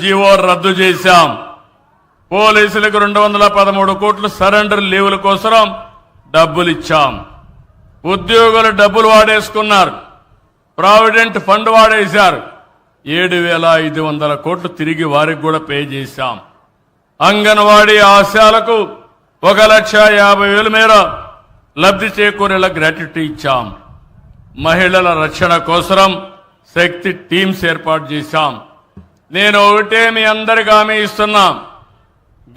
GO రద్దు చేశాం. పోలీసులకు రెండు వందల పదమూడు కోట్లు సరెండర్ లీవుల కోసం డబ్బులు ఇచ్చాం ఉద్యోగులు డబ్బులు వాడేసుకున్నారు. Provident fund వాడేశారు. ఏడు వేల ఐదు వందల కోట్లు తిరిగి వారికి కూడా పే చేశాం. అంగన్వాడీ ఆశాలకు ఒక లక్ష యాభై వేల మేర లబ్ధి చేకూరేలా గ్రాట్యుటీ ఇచ్చాం. మహిళల రక్షణ కోసం శక్తి టీమ్స్ ఏర్పాటు చేశాం. నేను ఒకటే మీ అందరికి హామీ ఇస్తున్నా.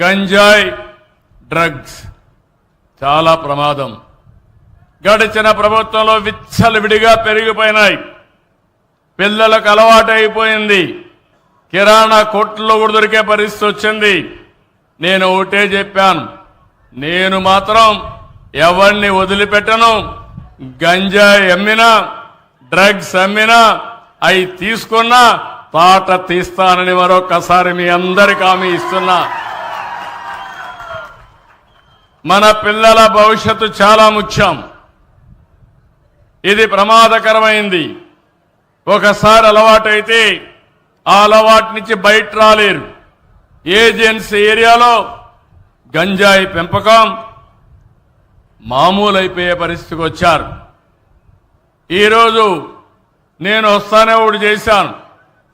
గంజాయి డ్రగ్స్ చాలా ప్రమాదం. గడిచిన ప్రభుత్వంలో విచ్చలవిడిగా పెరిగిపోయినాయి. పిల్లలకు అలవాటు అయిపోయింది. కిరాణా కొట్లో కూడా దొరికే పరిస్థితి వచ్చింది. నేను ఒకటే చెప్పాను. నేను మాత్రం ఎవరిని వదిలిపెట్టను. గంజాయి అమ్మినా డ్రగ్స్ అమ్మినా అవి తీసుకున్నా తాట తీస్తానని మరొకసారి మీ అందరికి హామీ ఇస్తున్నా. మన పిల్లల భవిష్యత్తు చాలా ముఖ్యం. ఇది ప్రమాదకరమైంది. ఒకసారి అలవాటైతే ఆ అలవాటు నుంచి బయట రాలేరు. ఏజెన్సీ ఏరియాలో గంజాయి పెంపకం మామూలు అయిపోయే పరిస్థితికి వచ్చారు. ఈరోజు నేను వస్తానే ఒకటి చేశాను.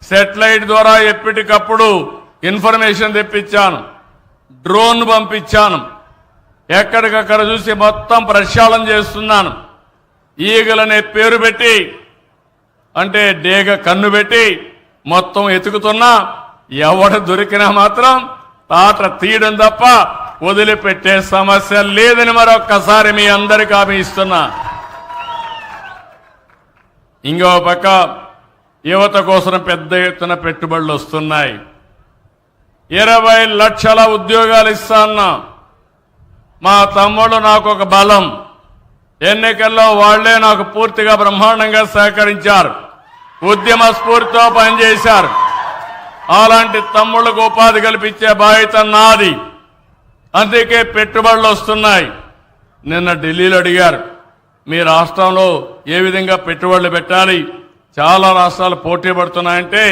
సెటిలైట్ ద్వారా ఎప్పటికప్పుడు ఇన్ఫర్మేషన్ తెప్పించాను. డ్రోన్ పంపించాను. ఎక్కడికక్కడ చూసి మొత్తం ప్రక్షాళన చేస్తున్నాను. ఈగలనే పేరు పెట్టి అంటే డేగ కన్ను పెట్టి మొత్తం ఎతుకుతున్నా ఎవడ దొరికినా మాత్రం తాట తీయడం తప్ప వదిలిపెట్టే సమస్య లేదని మరొక్కసారి మీ అందరికి హామీ ఇస్తున్నా. ఇంకో పక్క యువత కోసం పెద్ద ఎత్తున పెట్టుబడులు వస్తున్నాయి. ఇరవై లక్షల ఉద్యోగాలు ఇస్తాన్నా మా తమ్ముడు నాకు ఒక బలం. ఎన్నికల్లో వాళ్ళే నాకు పూర్తిగా బ్రహ్మాండంగా సహకరించారు. ఉద్యమ స్ఫూర్తితో పనిచేశారు. అలాంటి తమ్ముళ్ళకు ఉపాధి కల్పించే బాధ్యత నాది. అందుకే పెట్టుబడులు వస్తున్నాయి. నిన్న ఢిల్లీలో అడిగారు మీ రాష్ట్రంలో ఏ విధంగా పెట్టుబడులు పెట్టాలి? చాలా రాష్ట్రాలు పోటీ పడుతున్నాయంటే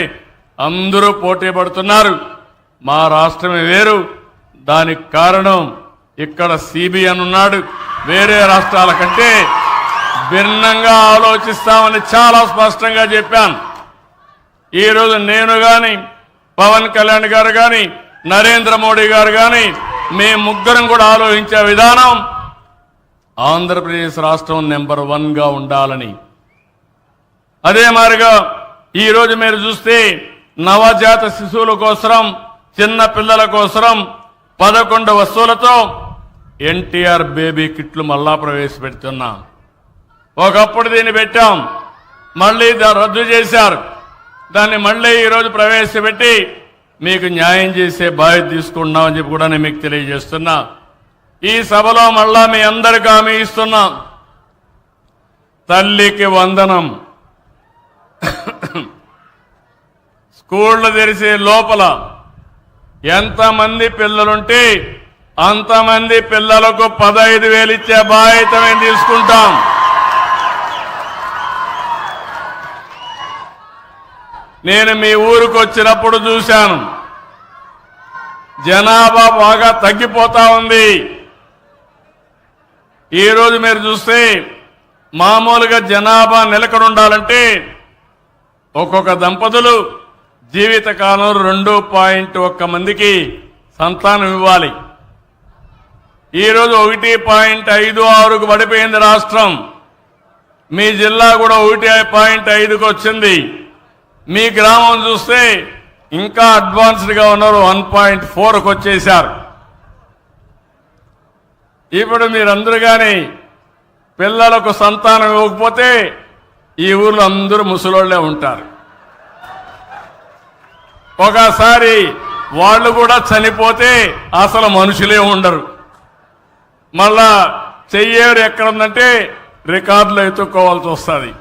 అందరూ పోటీ పడుతున్నారు. మా రాష్ట్రమే వేరు. దానికి కారణం ఇక్కడ సిబిఎన్ ఉన్నాడు. వేరే రాష్ట్రాల కంటే భిన్నంగా ఆలోచిస్తామని చాలా స్పష్టంగా చెప్పాను ఈరోజు నేను కానీ పవన్ కళ్యాణ్ గారు కానీ నరేంద్ర మోడీ గారు కానీ మేము ముగ్గురం కూడా ఆలోచించే విధానం ఆంధ్రప్రదేశ్ రాష్ట్రం నెంబర్ వన్గా ఉండాలని అదే మాదిరిగా ఈరోజు మీరు చూస్తే నవజాత శిశువుల కోసం చిన్న పిల్లల కోసం పదకొండు వస్తువులతో ఎన్టీఆర్ బేబీ కిట్లు మళ్ళా ప్రవేశపెడుతున్నాం. ఒకప్పుడు దీన్ని పెట్టాం. మళ్ళీ రద్దు చేశారు. దాన్ని మళ్ళీ ఈరోజు ప్రవేశపెట్టి మీకు న్యాయం చేసే బాధ్యత తీసుకుంటున్నామని చెప్పి కూడా నేను మీకు తెలియజేస్తున్నా. ఈ సభలో మళ్ళా మీ అందరికీ హామీ ఇస్తున్నాం. తల్లికి వందనం. స్కూళ్ళు తెరిసే లోపల ఎంతమంది పిల్లలుంటే అంతమంది పిల్లలకు పదహైదు వేలు ఇచ్చే బాధ్యత మేము తీసుకుంటాం. నేను మీ ఊరికి వచ్చినప్పుడు చూశాను. జనాభా బాగా తగ్గిపోతా ఉంది. ఈరోజు మీరు చూస్తే మామూలుగా జనాభా నిలకడ ఉండాలంటే ఒక్కొక్క దంపతులు జీవితకాలం రెండు పాయింట్ ఒక్క మందికి సంతానం ఇవ్వాలి. ఈరోజు ఒకటి పాయింట్ ఐదు ఆరుకు పడిపోయింది రాష్ట్రం. మీ జిల్లా కూడా ఒకటి పాయింట్ ఐదుకు వచ్చింది. మీ గ్రామం చూస్తే ఇంకా అడ్వాన్స్డ్గా ఉన్నారు వన్ పాయింట్ ఫోర్కి వచ్చేసారు ఇప్పుడు మీరందరూ కానీ పిల్లలకు సంతానం ఇవ్వకపోతే ఈ ఊర్లో అందరూ ముసలోళ్ళే ఉంటారు. ఒకసారి వాళ్ళు కూడా చనిపోతే అసలు మనుషులే ఉండరు. మళ్ళా చెయ్యేరు ఎక్కడ ఉందంటే రికార్డులు ఎత్తుక్కోవాల్సి వస్తుంది.